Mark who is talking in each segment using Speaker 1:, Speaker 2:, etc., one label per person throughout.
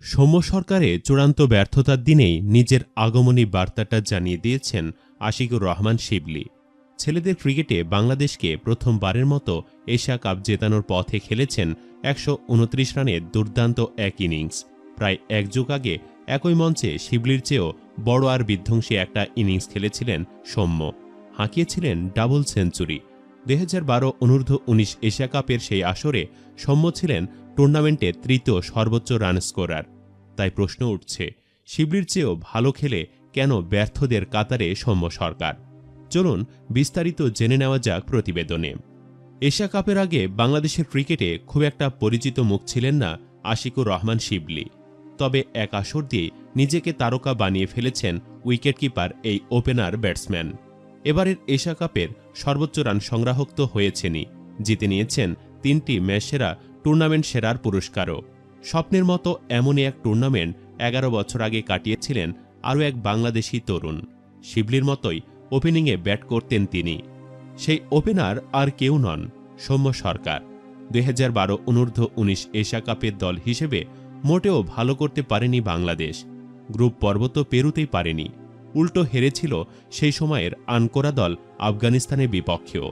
Speaker 1: সৌম্য সরকারে চূড়ান্ত ব্যর্থতার দিনেই নিজের আগমনী বার্তাটা জানিয়ে দিয়েছেন আশিকুর রহমান শিবলি। ছেলেদের ক্রিকেটে বাংলাদেশকে প্রথমবারের মতো এশিয়া কাপ জেতানোর পথে খেলেছেন একশো উনত্রিশ রানের দুর্দান্ত এক ইনিংস। প্রায় এক যুগ আগে একই মঞ্চে শিবলির চেয়েও বড় আর বিধ্বংসী একটা ইনিংস খেলেছিলেন সৌম্য। হাঁকিয়েছিলেন double century. দুই হাজার বারো অনূর্ধ্ব উনিশ এশিয়া কাপের সেই আসরে সৌম্য ছিলেন টুর্নামেন্টের তৃতীয় সর্বোচ্চ রান স্কোরার। তাই প্রশ্ন উঠছে, শিবলির চেয়েও ভালো খেলে কেন ব্যর্থদের কাতারে সৌম্য সরকার? চলুন বিস্তারিত জেনে নেওয়া যাক প্রতিবেদনে। এশিয়া কাপের আগে বাংলাদেশের ক্রিকেটে খুব একটা পরিচিত মুখ ছিলেন না আশিকুর রহমান শিবলি। তবে এক আসর দিয়ে নিজেকে তারকা বানিয়ে ফেলেছেন উইকেটকিপার এই ওপেনার ব্যাটসম্যান। এবারের এশিয়া কাপের সর্বোচ্চ রান সংগ্রাহক তো হয়েছেনই। জিতে নিয়েছেন তিনটি ম্যাচ সেরা টুর্নামেন্ট সেরার পুরস্কারও। স্বপ্নের মতো এমনই এক টুর্নামেন্ট এগারো বছর আগে কাটিয়েছিলেন আরও এক বাংলাদেশি তরুণ। শিবলির মতোই ওপেনিংয়ে ব্যাট করতেন তিনি। সেই ওপেনার আর কেউ নন, সৌম্য সরকার। দুই হাজার বারো অনূর্ধ্ব উনিশ এশিয়া কাপের দল হিসেবে মোটেও ভালো করতে পারেনি বাংলাদেশ। গ্রুপ পর্ব তো পেরুতেই পারেনি। উল্টো হেরেছিল সেই সময়ের আনকোরা দল আফগানিস্তানের বিপক্ষেও।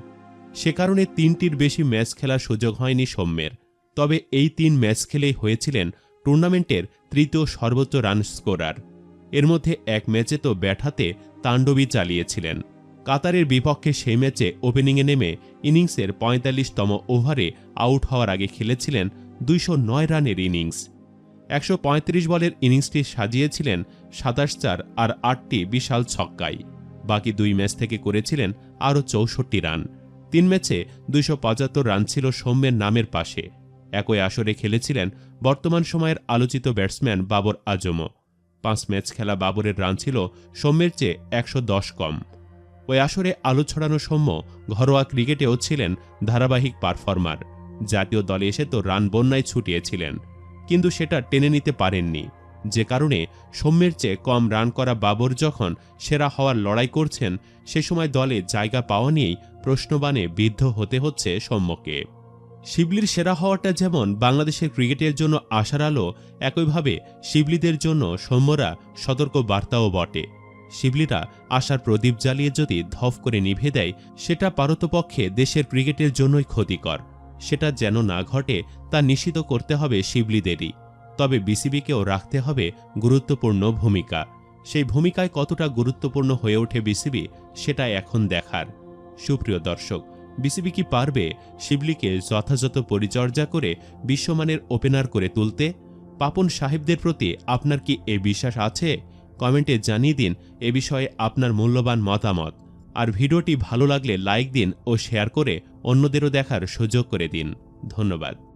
Speaker 1: সে কারণে তিনটির বেশি ম্যাচ খেলার সুযোগ হয়নি সৌম্যের। তবে এই তিন ম্যাচ খেলেই হয়েছিলেন টুর্নামেন্টের তৃতীয় সর্বোচ্চ রান স্কোরার। এর মধ্যে এক ম্যাচে তো ব্যাট হাতে তাণ্ডবী চালিয়েছিলেন। কাতারের বিপক্ষে সেই ম্যাচে ওপেনিংয়ে নেমে ইনিংসের পঁয়তাল্লিশতম ওভারে আউট হওয়ার আগে খেলেছিলেন দুইশো নয় রানের ইনিংস। একশো পঁয়ত্রিশ বলের ইনিংসটি সাজিয়েছিলেন সাতাশ চার আর আটটি বিশাল ছক্কায়। বাকি দুই ম্যাচ থেকে করেছিলেন আরও চৌষট্টি রান। তিন ম্যাচে দুইশ পঁচাত্তর রান ছিল সৌম্যের নামের পাশে। একই আসরে খেলেছিলেন বর্তমান সময়ের আলোচিত ব্যাটসম্যান বাবর আজমও। পাঁচ ম্যাচ খেলা বাবরের রান ছিল সৌম্যের চেয়ে একশো দশ কম। ওই আসরে আলো ছড়ানো সৌম্য ঘরোয়া ক্রিকেটেও ছিলেন ধারাবাহিক পারফর্মার। জাতীয় দলে এসে তো রান বন্যায় ছুটিয়েছিলেন। কিন্তু সেটা টেনে নিতে পারেননি। যে কারণে সৌম্যের চেয়ে কম রান করা বাবর যখন সেরা হওয়ার লড়াই করছেন, সে সময় দলে জায়গা পাওয়া নিয়েই প্রশ্নবাণে বিদ্ধ হতে হচ্ছে সৌম্যকে। শিবলির সেরা হওয়াটা যেমন বাংলাদেশের ক্রিকেটের জন্য আশার আলো, একইভাবে শিবলিদের জন্য সৌম্যরা সতর্ক বার্তাও বটে। শিবলিরা আশার প্রদীপ জ্বালিয়ে যদি ধফ করে নিভে দেয়, সেটা পারতপক্ষে দেশের ক্রিকেটের জন্যই ক্ষতিকর। সেটা যেন না ঘটে, তা নিশ্চিত করতে হবে শিবলিদেরই। তবে বিসিবিকেও রাখতে হবে গুরুত্বপূর্ণ ভূমিকা। সেই ভূমিকায় কতটা গুরুত্বপূর্ণ হয়ে ওঠে বিসিবি, সেটা এখন দেখার। সুপ্রিয় দর্শক বিসিবি কি পারবে শিবলিকে যথাযথ পরিচর্যা করে বিশ্বমানের ওপেনার করে তুলতে? পাপন সাহেবদের প্রতি আপনার কি এ বিশ্বাস আছে? কমেন্টে জানিয়ে দিন এ বিষয়ে আপনার মূল্যবান মতামত। আর ভিডিওটি ভালো লাগলে লাইক দিন ও শেয়ার করে অন্যদেরও দেখার সুযোগ করে দিন। ধন্যবাদ।